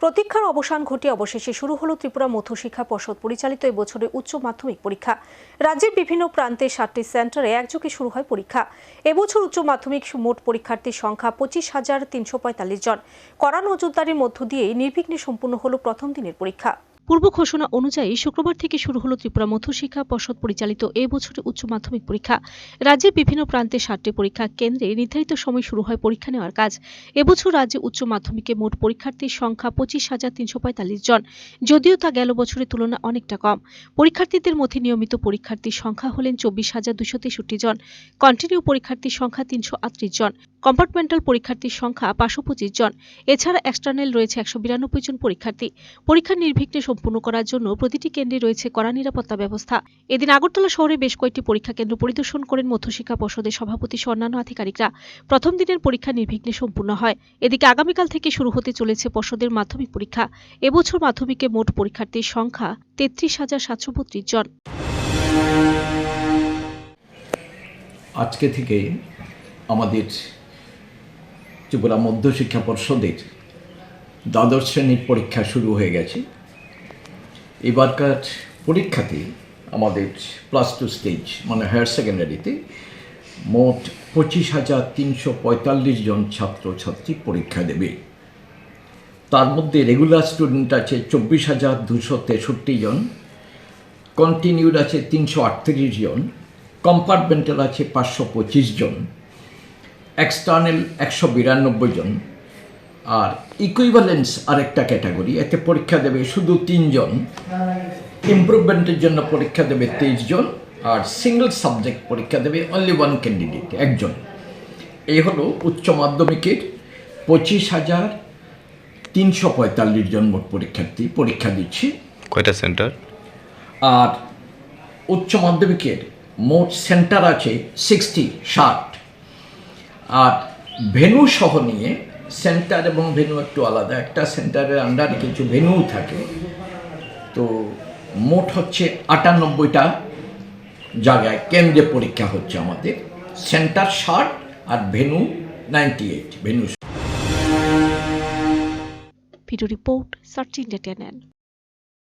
প্রতীক্ষার অবসান ঘটিয়ে অবশেষে শুরু হলো ত্রিপুরা মধ্যশিক্ষা পর্ষদ পরিচালিত এবছরের উচ্চ মাধ্যমিক পরীক্ষা। রাজ্যের বিভিন্ন প্রান্তে সাতটি সেন্টারে একযোগে শুরু হয় পরীক্ষা। এবছর উচ্চ মাধ্যমিক মোট পরীক্ষার্থীর সংখ্যা পঁচিশ হাজার তিনশো পঁয়তাল্লিশ জন। কড়া নজরদারির মধ্য দিয়ে নির্বিঘ্নে সম্পূর্ণ হলো প্রথম দিনের পরীক্ষা। পূর্ব ঘোষণা অনুযায়ী শুক্রবার থেকে শুরু হলো ত্রিপুরা মধ্যশিক্ষা পর্ষদ পরিচালিত এ বছরের উচ্চ মাধ্যমিক পরীক্ষা। রাজ্যের বিভিন্ন প্রান্তে ষাটটি পরীক্ষা কেন্দ্রে নির্ধারিত সময় শুরু হয় পরীক্ষা নেওয়ার কাজ। এবছর রাজ্যে উচ্চ মাধ্যমিকে মোট পরীক্ষার্থীর সংখ্যা পঁচিশ হাজার তিনশো পঁয়তাল্লিশ জন, যদিও তা গেল বছরের তুলনায় অনেকটা কম। পরীক্ষার্থীদের মধ্যে নিয়মিত পরীক্ষার্থীর সংখ্যা হলেন চব্বিশ হাজার দুশো তেষট্টি জন, কন্টিনিউ পরীক্ষার্থীর সংখ্যা তিনশো আটত্রিশ জন, কম্পার্টমেন্টাল পরীক্ষার্থীর সংখ্যা পাঁচশো পঁচিশ জন। এছাড়া এক্সটার্নাল রয়েছে একশো বিরানব্বই জন পরীক্ষার্থী। পরীক্ষা নির্বিঘ্নে সম্পূর্ণ করার জন্য প্রতিটি কেন্দ্রে রয়েছে কড়া নিরাপত্তা ব্যবস্থা। এদিন আগরতলা শহরে বেশ কয়েকটি পরীক্ষা কেন্দ্র পরিদর্শন করেন মধ্যশিক্ষা পর্ষদের সভাপতি সহ অন্যান্য আধিকারিকরা। প্রথম দিনের পরীক্ষা নির্বিঘ্নে সম্পূর্ণ হয়। এদিকে আগামীকাল থেকে শুরু হতে চলেছে পর্ষদের মাধ্যমিক পরীক্ষা। এবছর মাধ্যমিকে মোট পরীক্ষার্থীর সংখ্যা তেত্রিশ হাজার সাতশো বত্রিশ জন। আজকে থেকে আমাদের ত্রিপুরা মধ্যশিক্ষা পর্ষদের দ্বাদশ শ্রেণির পরীক্ষা শুরু হয়ে গেছে। এবারকার পরীক্ষাতে আমাদের প্লাস টু স্টেজ মানে হায়ার সেকেন্ডারিতে মোট পঁচিশ হাজার তিনশো পঁয়তাল্লিশ জন ছাত্রছাত্রী পরীক্ষা দেবে। তার মধ্যে রেগুলার স্টুডেন্ট আছে চব্বিশ হাজার দুশো তেষট্টি জন কন্টিনিউড আছে তিনশো আটত্রিশ জন কম্পার্টমেন্টাল আছে পাঁচশো পঁচিশ জন এক্সটার্নাল একশো বিরানব্বই জন। আর ইকুইভ্যালেন্স আরেকটা ক্যাটাগরি এতে পরীক্ষা দেবে শুধু তিনজন। ইমপ্রুভমেন্টের জন্য পরীক্ষা দেবে তেইশ জন আর সিঙ্গল সাবজেক্ট পরীক্ষা দেবে অনলি ওয়ান ক্যান্ডিডেট একজন। এই হলো উচ্চ মাধ্যমিকের পঁচিশ হাজার তিনশো পঁয়তাল্লিশ জন মোট পরীক্ষার্থী পরীক্ষা দিচ্ছে। কয়টা সেন্টার আর উচ্চ মাধ্যমিকের মোট সেন্টার আছে সিক্সটি ষাট আর ভেনু সহ নিয়ে সেন্টার এবং ভেনু একটু আলাদা। একটা সেন্টারের আন্ডারে কিছু ভেনু থাকে। তো মোট হচ্ছে আটানব্বইটা জায়গায় কেন্দ্রে পরীক্ষা হচ্ছে আমাদের। সেন্টার ষাট আর venue ninety eight, venue report search India